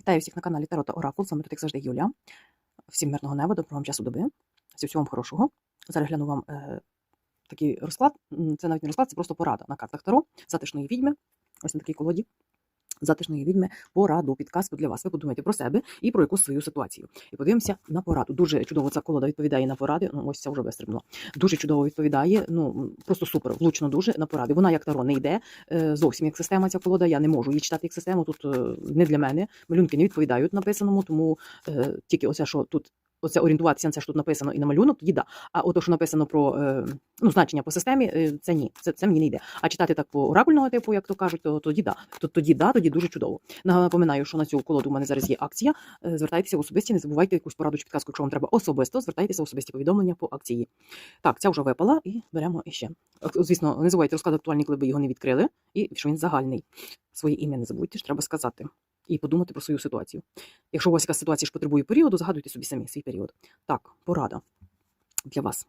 Вітаю всіх на каналі Таро та Оракул. З вами тут, як завжди, Юля. Всім мирного неба, доброго вам часу доби. Всього вам хорошого. Зараз гляну вам е, такий розклад. Це навіть не розклад, це просто порада на картах Таро, затишної відьми. Ось на такій колоді. Затишної відьми пораду, підказку для вас. Ви подумайте про себе і про якусь свою ситуацію. І подивимося на пораду. Дуже чудово ця колода відповідає на поради. Ну, ось ця вже вистрибнула. Дуже чудово відповідає. Ну просто супер, влучно дуже на поради. Вона як таро не йде е, зовсім як система. Ця колода. Я не можу її читати як систему. Тут е, не для мене. Малюнки не відповідають написаному, тому е, тільки оце, що тут. Оце орієнтуватися на це, що тут написано і на малюнок, тоді да. А ото, що написано про е, ну, значення по системі, е, це ні, це, це мені не йде. А читати так по оракульного типу, як то кажуть, то тоді да. То, тоді да, тоді дуже чудово. Напоминаю, що на цю колоду у мене зараз є акція. Е, Звертайтеся в особисті, не забувайте якусь пораду чи підказку, якщо вам треба особисто, звертайтеся в особисті повідомлення по акції. Так, ця вже випала і беремо іще. Е, Звісно, не забувайте розклад актуальний, коли ви його не відкрили, і що він загальний. Своє ім'я не забудьте, ж треба сказати. І подумати про свою ситуацію. Якщо у вас якась ситуація ж потребує періоду, загадуйте собі самі свій період. Так, порада для вас.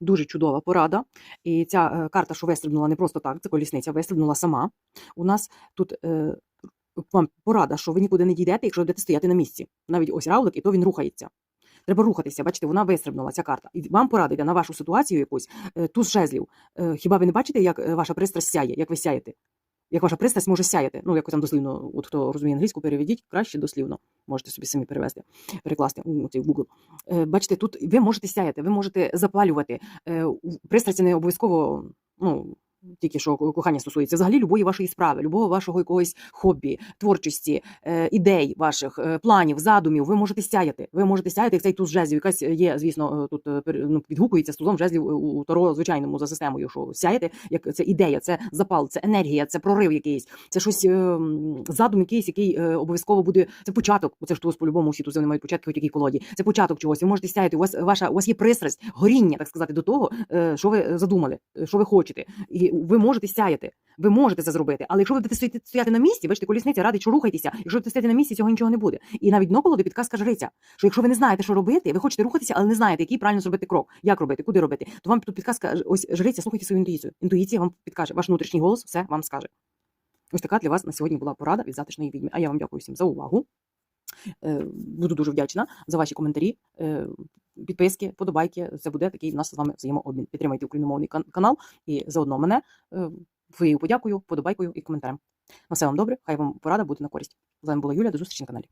Дуже чудова порада. І ця е, карта, що вистрибнула не просто так, це колісниця, вистрибнула сама. У нас тут е, вам порада, що ви нікуди не дійдете, якщо будете стояти на місці. Навіть ось равлик, і то він рухається. Треба рухатися. Бачите, вона вистрибнула ця карта. І вам порада йде на вашу ситуацію якусь е, туз жезлів. Е, Хіба ви не бачите, як ваша пристрасть сяє, як ви сяєте? Як ваша пристрасть може сяяти? Ну, якось там дослівно, от хто розуміє англійську, переведіть краще дослівно. Можете собі самі перевести, перекласти у цей Google. Е, Бачите, тут ви можете сяяти, ви можете запалювати. Е, Пристрасть не обов'язково, ну. Тільки що кохання стосується взагалі любої вашої справи, любого вашого якогось хобі, творчості, е, ідей ваших, е, планів, задумів. Ви можете сяяти. Ви можете сяяти, як цей туз жезлів. Якась є, звісно, е, тут ну, відгукується з тузом жезлів у таро звичайному за системою. Що сяяти, як це ідея, це запал, це енергія, це прорив якийсь, це щось задум, якийсь, який обов'язково буде. Це початок. Це ж туз по-любому всі тузи вони мають початки в якій колоді. Це початок чогось. Ви можете сяяти. У вас ваша у вас є пристрасть, горіння, так сказати, до того, що ви задумали, що ви хочете. І ви можете сяяти. Ви можете це зробити. Але якщо ви будете стояти, на місці, бачите, колісниця радить, що рухайтеся. Якщо ви стояти на місці, цього нічого не буде. І навіть дно колоди підказка жриця, що якщо ви не знаєте, що робити, ви хочете рухатися, але не знаєте, який правильно зробити крок, як робити, куди робити, то вам тут підказка ось жриця, слухайте свою інтуїцію. Інтуїція вам підкаже, ваш внутрішній голос все вам скаже. Ось така для вас на сьогодні була порада від затишної відьми. А я вам дякую всім за увагу. Е, Буду дуже вдячна за ваші коментарі, е, підписки, подобайки. Це буде такий у нас з вами взаємообмін. Підтримайте україномовний канал і заодно мене е, своєю подякою, подобайкою і коментарем. На все вам добре, хай вам порада буде на користь. З вами була Юля, до зустрічі на каналі.